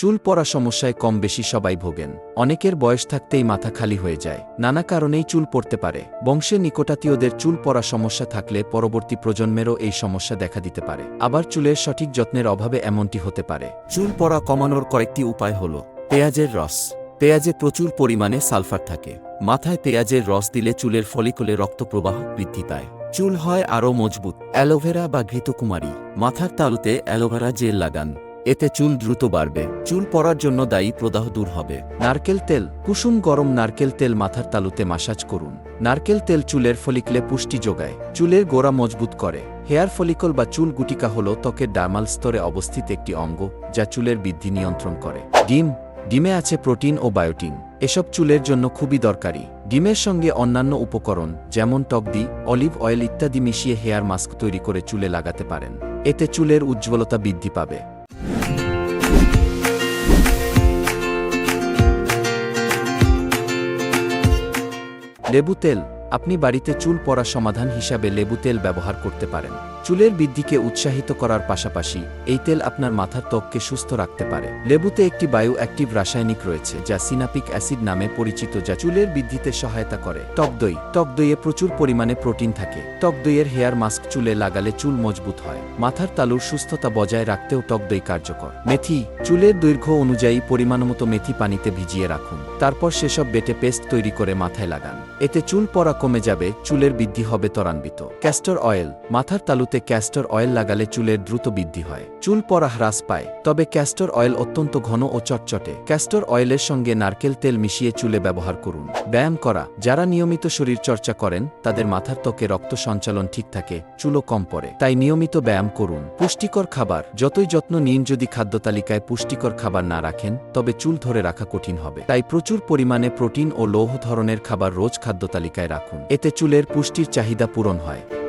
চুল পড়া সমস্যায় কম বেশি সবাই ভোগেন। অনেকের বয়স থাকতেই মাথা খালি হয়ে যায়। নানা কারণেই চুল পড়তে পারে। বংশে নিকটাতীয়দের চুল পড়া সমস্যা থাকলে পরবর্তী প্রজন্মেরও এই সমস্যা দেখা দিতে পারে। আবার চুলের সঠিক যত্নের অভাবে এমনটি হতে পারে। চুল পড়া কমানোর কয়েকটি উপায় হল, পেঁয়াজের রস। পেঁয়াজে প্রচুর পরিমাণে সালফার থাকে। মাথায় পেঁয়াজের রস দিলে চুলের ফলিকলে রক্ত প্রবাহ বৃদ্ধি পায়। চুল হয় আরও মজবুত, অ্যালোভেরা বা ঘৃতকুমারী। মাথার তালুতে অ্যালোভেরা জেল লাগান। এতে চুল দ্রুত বাড়বে। চুল পড়ার জন্য দায়ী প্রদাহ দূর হবে। নারকেল তেল, কুসুম গরম নারকেল তেল মাথার তালুতে মাসাজ করুন। নারকেল তেল চুলের ফলিকলে পুষ্টি যোগায়। চুলের গোড়া মজবুত করে। হেয়ার ফলিকল বা চুল গুটিকা হল ত্বকের ডার্মাল স্তরে অবস্থিত একটি অঙ্গ, যা চুলের বৃদ্ধি নিয়ন্ত্রণ করে। ডিম, ডিমে আছে প্রোটিন ও বায়োটিন। এসব চুলের জন্য খুবই দরকারি। ডিমের সঙ্গে অন্যান্য উপকরণ, যেমন টকদি অলিভ অয়েল ইত্যাদি মিশিয়ে হেয়ার মাস্ক তৈরি করে চুলে লাগাতে পারেন। এতে চুলের উজ্জ্বলতা বৃদ্ধি পাবে। লেবু তেল আপনি বাড়িতে চুল পড়া সমাধান হিসাবে লেবু তেল ব্যবহার করতে পারেন। চুলের বৃদ্ধিকে উৎসাহিত করার পাশাপাশি এই তেল আপনার মাথার ত্বককে সুস্থ রাখতে পারে। লেবুতে একটি বায়ু অ্যাক্টিভ রাসায়নিক রয়েছে, যা সিনাপিক অ্যাসিড নামে পরিচিত, যা চুলের বৃদ্ধিতে সহায়তা করে। টক দই। টক দইয়ে প্রচুর পরিমাণে প্রোটিন থাকে। টক দইয়ের হেয়ার মাস্ক চুলে লাগালে চুল মজবুত হয়। মাথার তালুর সুস্থতা বজায় রাখতেও টক দই কার্যকর। মেথি। চুলের দৈর্ঘ্য অনুযায়ী পরিমাণমতো মেথি পানিতে ভিজিয়ে রাখুন। তারপর সেসব বেটে পেস্ট তৈরি করে মাথায় লাগান। এতে চুল পড়া কমে যাবে, চুলের বৃদ্ধি হবে ত্বরান্বিত। ক্যাস্টর অয়েল, মাথার তালুতে ক্যাস্টর অয়েল লাগালে চুলের দ্রুত বৃদ্ধি হয়। চুল পড়া হ্রাস পায়, তবে ক্যাস্টর অয়েল অত্যন্ত ঘন ও চটচটে। ক্যাস্টর অয়েলের সঙ্গে নারকেল তেল মিশিয়ে চুলে ব্যবহার করুন। ব্যায়াম করা, যারা নিয়মিত শরীর চর্চা করেন, তাদের মাথার ত্বকে রক্ত সঞ্চালন ঠিক থাকে, চুলও কম পড়ে। তাই নিয়মিত ব্যায়াম করুন। পুষ্টিকর খাবার, যতই যত্ন নিন যদি খাদ্য তালিকায় পুষ্টিকর খাবার না রাখেন, তবে চুল ধরে রাখা কঠিন হবে। তাই প্রচুর পরিমাণে প্রোটিন ও লৌহ ধরনের খাবার রোজ খাদ্য তালিকায় রাখুন। এতে চুলের পুষ্টির চাহিদা পূরণ হয়।